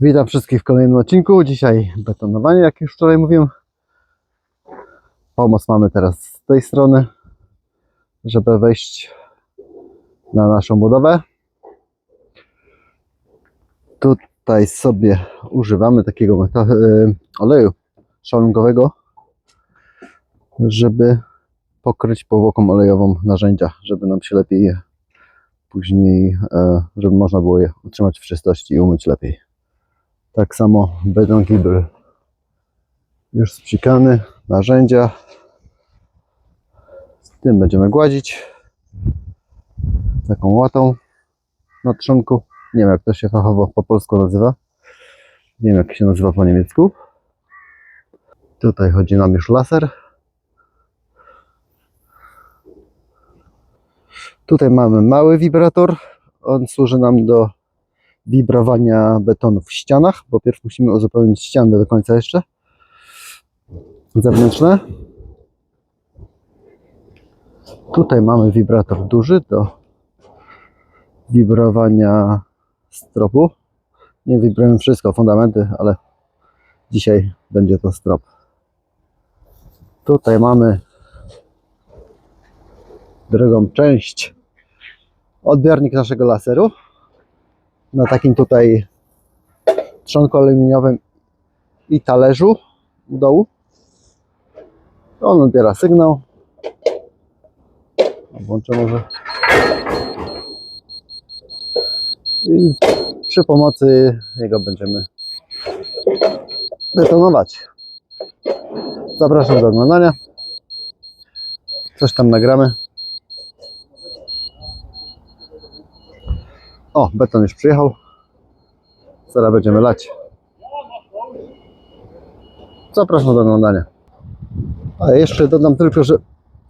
Witam wszystkich w kolejnym odcinku. Dzisiaj betonowanie, jak już wczoraj mówiłem. Pomoc mamy teraz z tej strony, żeby wejść na naszą budowę. Tutaj sobie używamy takiego y, oleju szalungowego, żeby pokryć powłoką olejową narzędzia, żeby nam się lepiej później, e, żeby można było je utrzymać w czystości i umyć lepiej. Tak samo beton kibel już spsikany, narzędzia. Z tym będziemy gładzić taką łatą na trzonku. Nie wiem jak to się fachowo po polsku nazywa. Nie wiem jak się nazywa po niemiecku. Tutaj chodzi nam już laser. Tutaj mamy mały wibrator. On służy nam do wibrowania betonu w ścianach, bo pierw musimy uzupełnić ściany do końca jeszcze. Zewnętrzne. Tutaj mamy wibrator duży do wibrowania stropu. Nie wibrują wszystko, fundamenty, ale dzisiaj będzie to strop. Tutaj mamy drugą część. Odbiornik naszego laseru na takim tutaj trzonku aluminiowym i talerzu u dołu. On odbiera sygnał. Włączę może. I przy pomocy jego będziemy betonować. Zapraszam do oglądania. Coś tam nagramy. O, beton już przyjechał. Zaraz będziemy lać. Zapraszam do oglądania. A jeszcze dodam tylko, że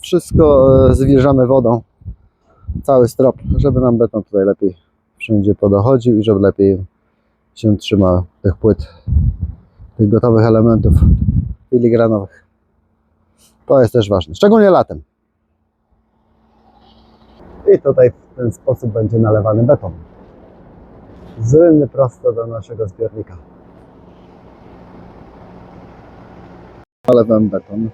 wszystko e, zwilżamy wodą. Cały strop, żeby nam beton tutaj lepiej wszędzie podochodził i żeby lepiej się trzymał tych płyt, tych gotowych elementów filigranowych. To jest też ważne, szczególnie latem. I tutaj w ten sposób będzie nalewany beton. Z rynny prosto do naszego zbiornika. Nalewam beton.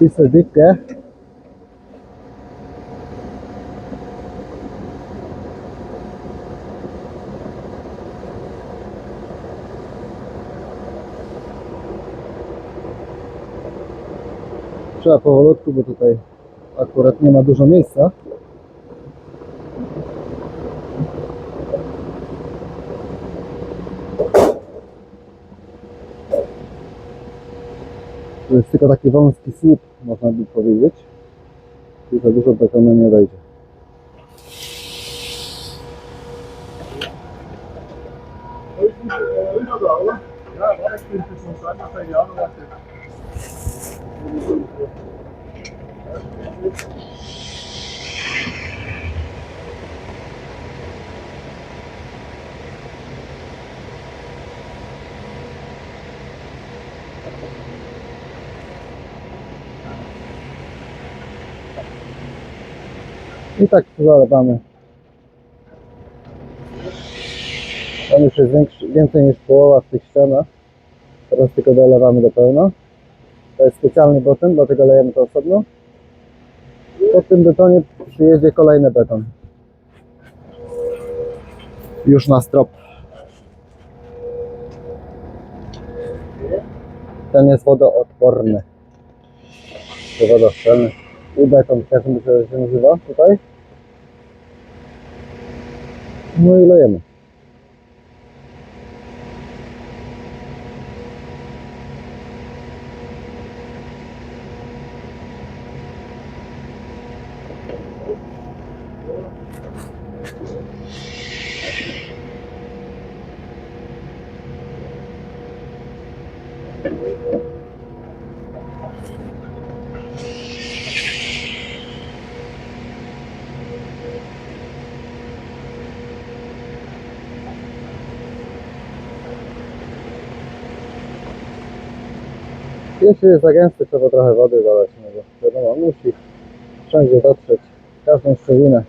Ist dick, gell? Trzeba powolutku, bo tutaj akurat nie ma dużo miejsca. To jest tylko taki wąski słup, można by powiedzieć. I za dużo betonu nie wejdzie. I tak zalewamy. Tam już jest więcej niż połowa w tych ścianach. Teraz tylko dolewamy do pełna. To jest specjalny beton, dlatego lejemy to osobno. Po tym betonie przyjedzie kolejny beton. Już na strop. Ten jest wodoodporny. Czy wodoszczelny. I beton, razie się nazywa tutaj. No i lejemy. Jeśli jest za gęsty, trzeba trochę wody dodać. No bo wiadomo, musi wszędzie dotrzeć, każdą szczelinę.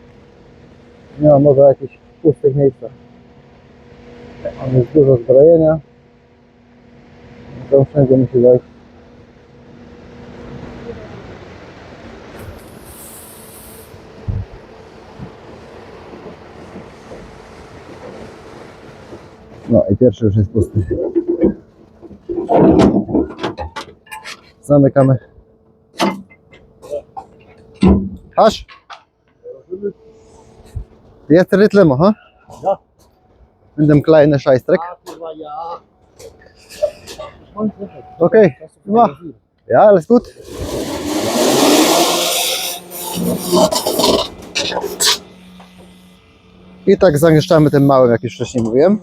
Nie ma może jakichś pustych miejscach. Tam jest dużo zbrojenia. To wszędzie musi dojść. No i pierwszy już jest pusty. Zamykamy. Hasz? Jest rytm, ha? Ja. In dem kleinen Scheißdreck. Okay, immer. Ja, alles gut. I tak zamieszczamy tym małym, jak już wcześniej mówiłem.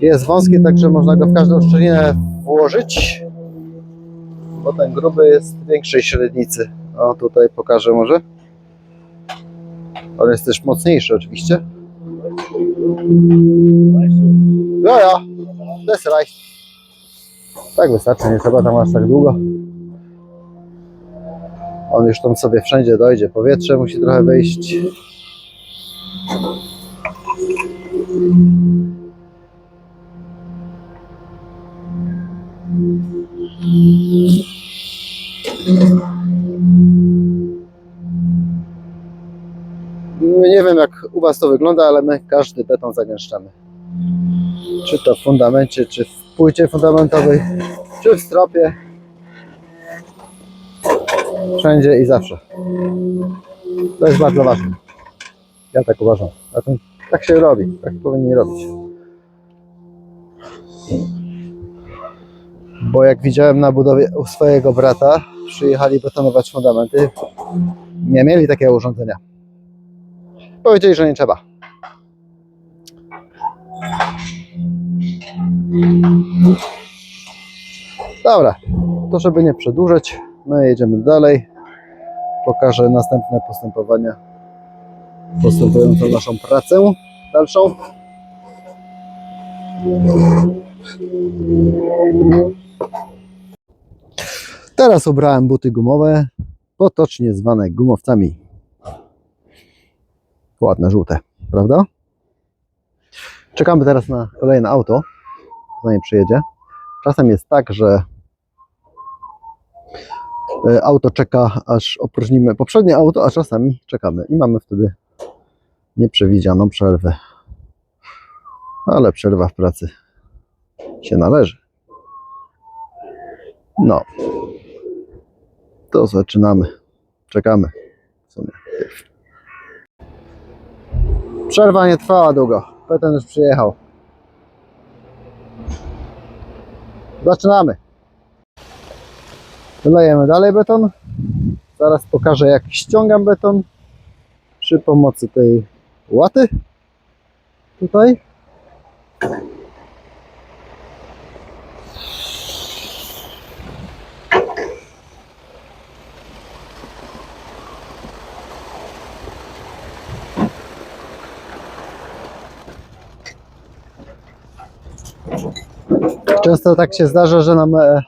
Jest wąski, także można go w każdą szczelinę włożyć. Bo ten gruby jest większej średnicy. O, tutaj pokażę może. On jest też mocniejszy oczywiście. Ja, ja. Reicht. Tak wystarczy, nie trzeba tam aż tak długo. On już tam sobie wszędzie dojdzie. Powietrze musi trochę wyjść. Nie wiem jak u Was to wygląda, ale my każdy beton zagęszczamy. Czy to w fundamencie, czy w płycie fundamentowej, czy w stropie. Wszędzie i zawsze. To jest bardzo ważne. Ja tak uważam. Tak się robi, tak powinni robić. Bo jak widziałem na budowie u swojego brata, przyjechali betonować fundamenty, nie mieli takiego urządzenia. Powiedzieli, że nie trzeba. Dobra, to żeby nie przedłużać, my jedziemy dalej. Pokażę następne postępowania postępującą naszą pracę dalszą. Teraz ubrałem buty gumowe, potocznie zwane gumowcami. Ładne, żółte, prawda? Czekamy teraz na kolejne auto, zanim przyjedzie. Czasem jest tak, że e, auto czeka, aż opróżnimy poprzednie auto, a czasami czekamy i mamy wtedy nieprzewidzianą przerwę. Ale przerwa w pracy się należy. No. To zaczynamy. Czekamy. W sumie. Przerwa nie trwała długo. Peten już przyjechał. Zaczynamy. Wylejemy dalej beton. Zaraz pokażę jak ściągam beton przy pomocy tej łaty. Tutaj. Często tak się zdarza, że nam e,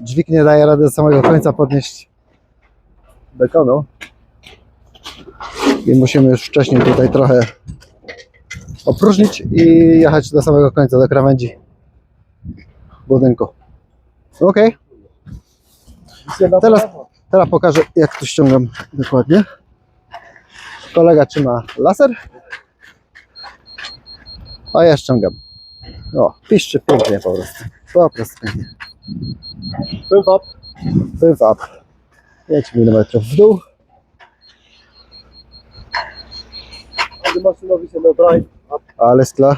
dźwig nie daje rady do samego końca podnieść betonu. I musimy już wcześniej tutaj trochę opróżnić i jechać do samego końca, do krawędzi budynku. Ok. Teraz, teraz pokażę jak tu ściągam dokładnie. Kolega trzyma laser, a ja ściągam. O, piszczy pięknie po prostu. Po prostu pięknie. 5 up. 5 up. 5 mm w dół. Die Maszynowi się na drive. Up. Alles klar.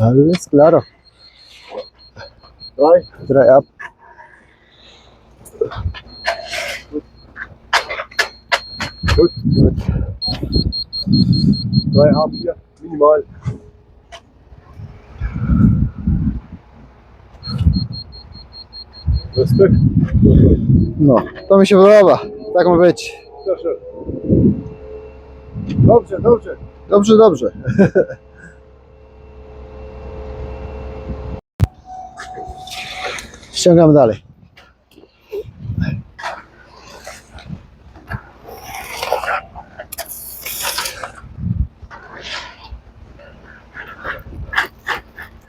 Alles klaro. Drive. Dry up. Gut. Drive up hier. Minimal. Respekt. No, to mi się podoba. Tak ma być. Sehr schön. Dobrze, dobrze. Dobrze, dobrze. Ściągamy dalej.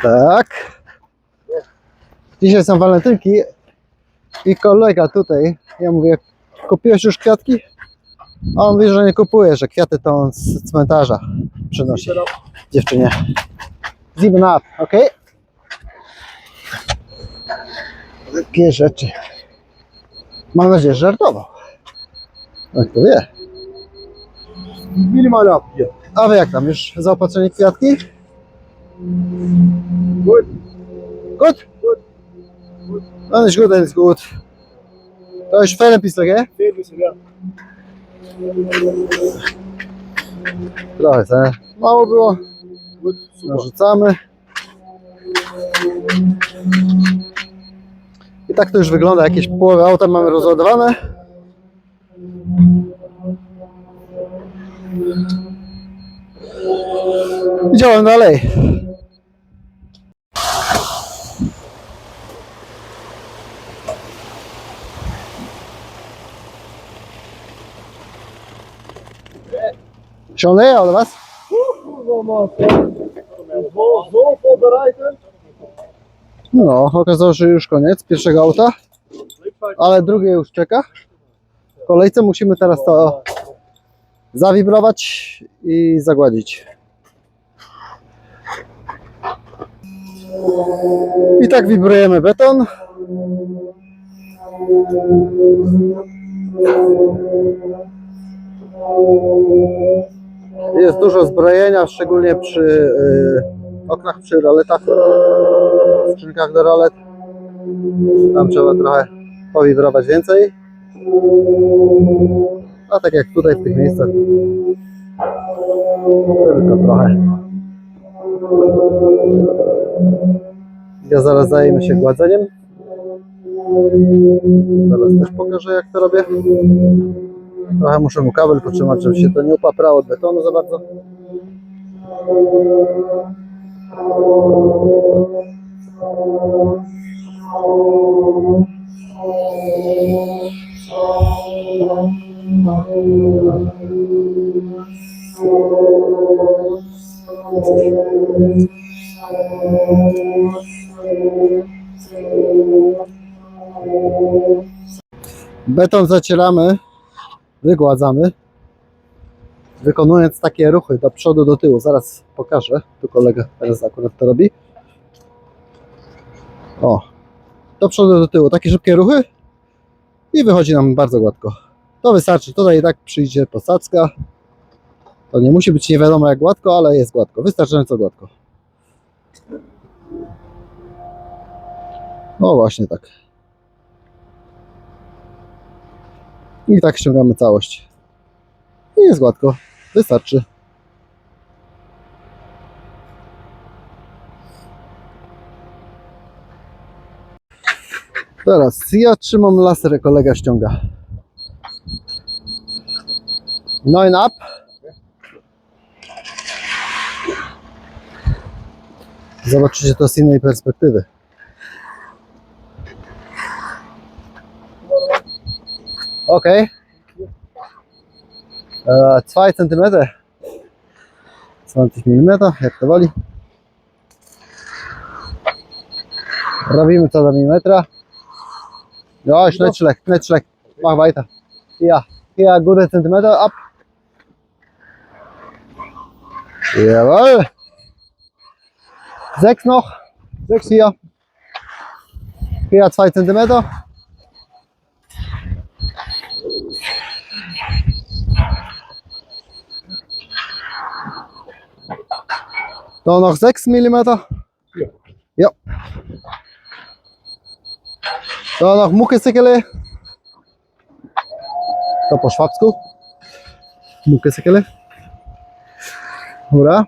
Tak. Dzisiaj są walentynki i kolega tutaj, ja mówię, kupiłeś już kwiatki? A on mówi, że nie kupuje, że kwiaty to on z cmentarza przynosi dziewczynie. Zip up, ok? Takie rzeczy. Mam nadzieję, że żartował. No kto wie. Minimalnie. A wy jak tam, już zaopatrzeni w kwiatki? Gut. Gut? No nicht gut, dann ist gut. To już fajne pisle, nie? Bisschen mehr. Trochę, co? Mało było. Narzucamy. I tak to już wygląda. Jakieś połowę auta mamy rozładowane. I działamy dalej. Leer oder was? No, okazało się, już koniec pierwszego auta, ale drugie już czeka. W kolejce musimy teraz to zawibrować i zagładzić. I tak wibrujemy beton. Jest dużo zbrojenia, szczególnie przy y, oknach, przy roletach, skrzynkach do rolet. Tam trzeba trochę powibrować więcej. A tak jak tutaj w tych miejscach. Tylko trochę. Ja zaraz zajmę się gładzeniem. Zaraz też pokażę jak to robię. Trochę muszę mu kabel potrzymać, żeby się to nie upaprało od betonu za bardzo. Beton zacieramy, wygładzamy, wykonując takie ruchy do przodu, do tyłu. Zaraz pokażę. Tu kolega teraz akurat to robi. O, do przodu, do tyłu. Takie szybkie ruchy i wychodzi nam bardzo gładko. To wystarczy. Tutaj i tak przyjdzie posadzka. To nie musi być nie wiadomo jak gładko, ale jest gładko. Wystarczająco gładko. No właśnie tak. I tak ściągamy całość. I jest gładko. Wystarczy. Teraz ja trzymam laser, kolega ściąga. Nine up. Zobaczycie to z innej perspektywy. Okay. Äh, 2 cm. 20 mm, jak. Robimy co do milimetra. Ja, nicht schlecht. Mach weiter. Ja, hier gute Zentimeter ab. Jawohl. Sechs noch. Sechs hier. Hier zwei Zentimeter. Da noch 6 mm. Ja. Ja. Da noch Muckesekele. To po szwabsku. Muckesekele. Hurra.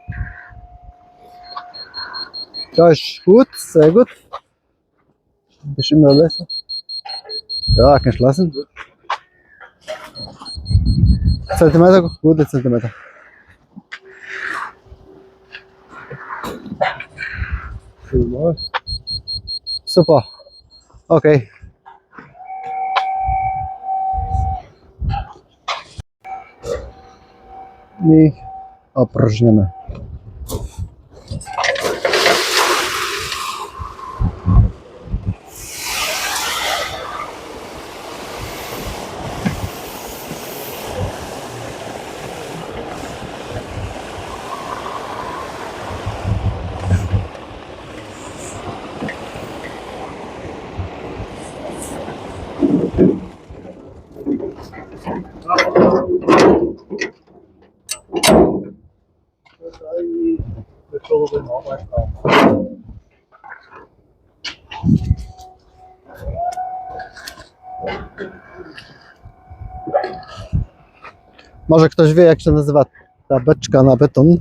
To ist gut, sehr gut. Bist immer besser. Ja, kannst du lassen. Zentimeter, gute Zentimeter. Super. Super. Okay. I opróżnione. Może ktoś wie, jak się nazywa ta beczka na beton?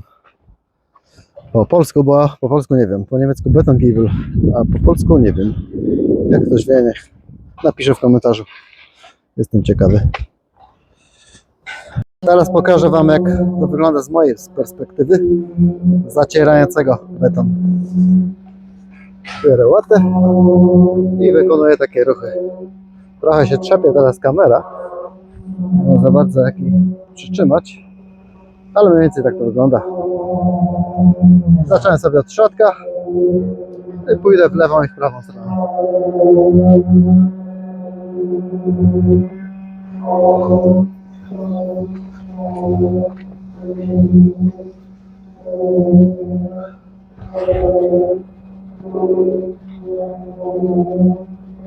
Po polsku była, po polsku nie wiem, po niemiecku beton giebel, a po polsku nie wiem. Jak ktoś wie, niech napisze w komentarzu. Jestem ciekawy. Teraz pokażę Wam, jak to wygląda z mojej perspektywy zacierającego beton. Biorę łatę i wykonuję takie ruchy. Trochę się trzepie teraz kamera, no za bardzo jak przytrzymać, ale mniej więcej tak to wygląda. Zacząłem sobie od środka i pójdę w lewą i w prawą stronę.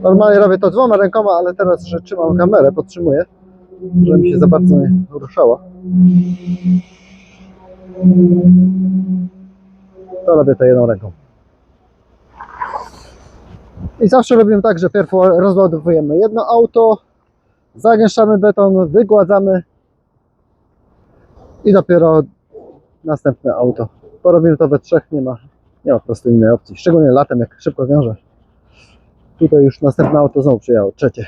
Normalnie robię to dwoma rękoma, ale teraz, że trzymam kamerę, podtrzymuję, żeby mi się za bardzo nie ruszała. To robię to jedną ręką. I zawsze robimy tak, że pierw rozładowujemy jedno auto, zagęszczamy beton, wygładzamy i dopiero następne auto. Bo robimy to we trzech, nie ma, nie ma po prostu innej opcji. Szczególnie latem, jak szybko wiąże. Tutaj już następne auto znowu przyjechało, trzecie.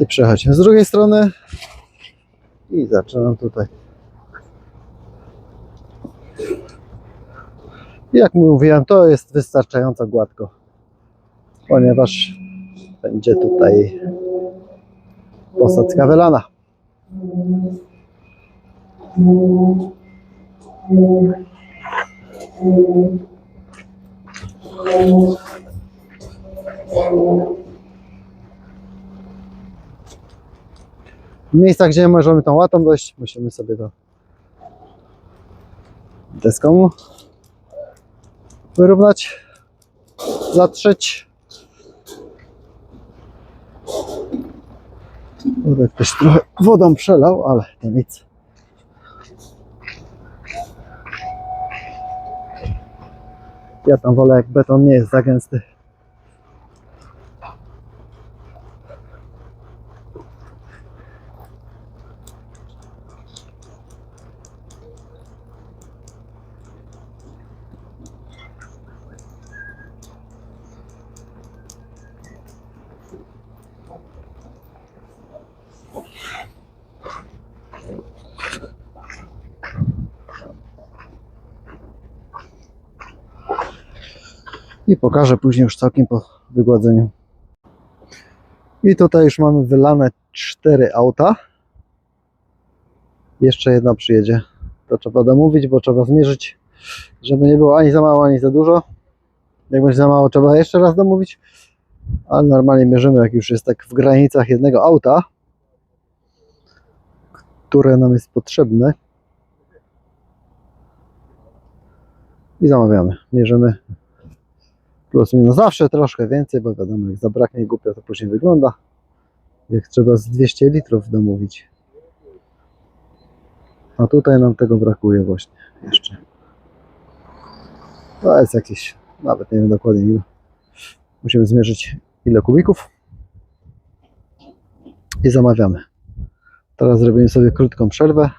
I przechodzimy z drugiej strony i zaczynam tutaj. Jak mówiłem, to jest wystarczająco gładko, ponieważ będzie tutaj posadzka wylana. W miejscach, gdzie możemy tą łatą dojść, musimy sobie to deską wyrównać, zatrzeć. Tutaj ktoś trochę wodą przelał, ale to nic. Ja tam wolę, jak beton nie jest za gęsty. i pokażę później już całkiem po wygładzeniu. I tutaj już mamy wylane cztery auta. Jeszcze jedna przyjedzie. To trzeba domówić, bo trzeba zmierzyć, żeby nie było ani za mało, ani za dużo. Jak będzie za mało, trzeba jeszcze raz domówić. Ale normalnie mierzymy, jak już jest tak w granicach jednego auta, które nam jest potrzebne. I zamawiamy. Mierzymy plus minus zawsze troszkę więcej, bo wiadomo, jak zabraknie głupio, to później wygląda. Jak trzeba z 200 litrów domówić. A tutaj nam tego brakuje właśnie jeszcze. To jest jakieś Nawet nie wiem dokładnie ile. Musimy zmierzyć ile kubików. I zamawiamy. Teraz zrobimy sobie krótką przerwę.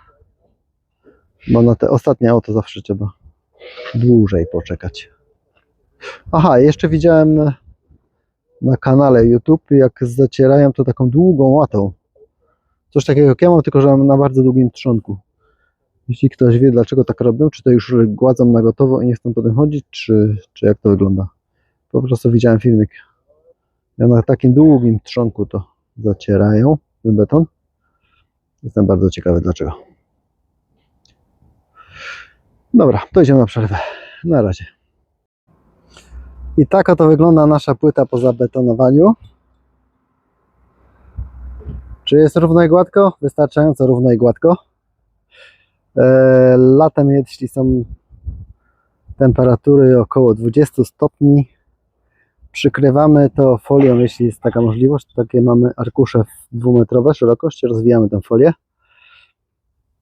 Bo na te ostatnie auto zawsze trzeba dłużej poczekać. Aha, jeszcze widziałem na kanale YouTube, jak zacierają to taką długą łatą. Coś takiego jak ja mam, tylko że na bardzo długim trzonku. Jeśli ktoś wie, dlaczego tak robią, czy to już gładzą na gotowo i nie chcą potem chodzić, czy, czy jak to wygląda. Po prostu widziałem filmik. Ja na takim długim trzonku to zacierają ten beton. Jestem bardzo ciekawy dlaczego. Dobra, to idziemy na przerwę. Na razie. I tak oto wygląda nasza płyta po zabetonowaniu. Czy jest równo i gładko? Wystarczająco równo i gładko. E, Latem, jeśli są temperatury około 20 stopni, przykrywamy to folią, jeśli jest taka możliwość. Takie mamy arkusze dwumetrowe szerokości, rozwijamy tę folię.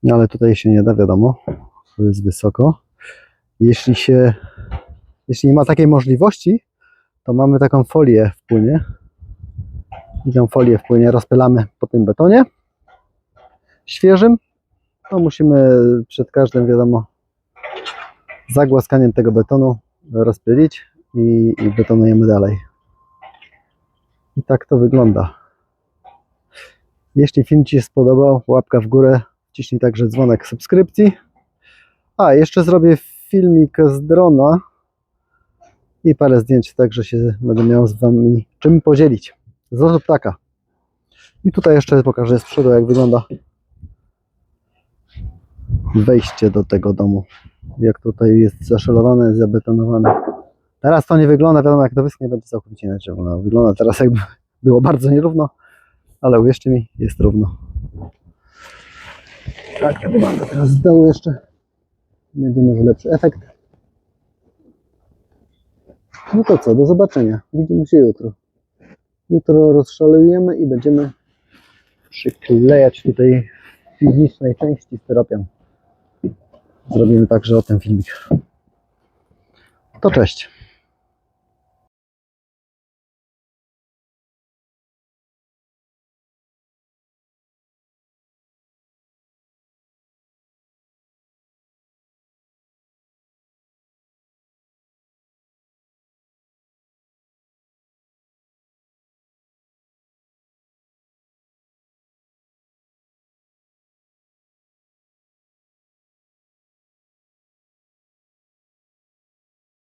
No ale tutaj się nie da, wiadomo, to jest wysoko. Jeśli się, jeśli nie ma takiej możliwości, to mamy taką folię w płynie. I folię w płynie rozpylamy po tym betonie świeżym. No musimy przed każdym, wiadomo, zagłaskaniem tego betonu rozpylić i, i betonujemy dalej. I tak to wygląda. Jeśli film Ci się spodobał, łapka w górę, wciśnij także dzwonek subskrypcji. A, jeszcze zrobię filmik z drona i parę zdjęć, także się będę miał z Wami czym podzielić. Z lotu ptaka. I tutaj jeszcze pokażę z przodu, jak wygląda wejście do tego domu. Jak tutaj jest zaszelowane, zabetonowane. Teraz to nie wygląda, wiadomo jak to wyschnie, będzie całkowicie inaczej wyglądało. Wygląda teraz jakby było bardzo nierówno, ale uwierzcie mi, jest równo. Tak, wygląda teraz z dołu jeszcze. Będzie może lepszy efekt. No to co, do zobaczenia. Widzimy się jutro. Jutro rozszalujemy i będziemy przyklejać tutaj w piwnicznej części styropian. Zrobimy także o tym filmik. To cześć.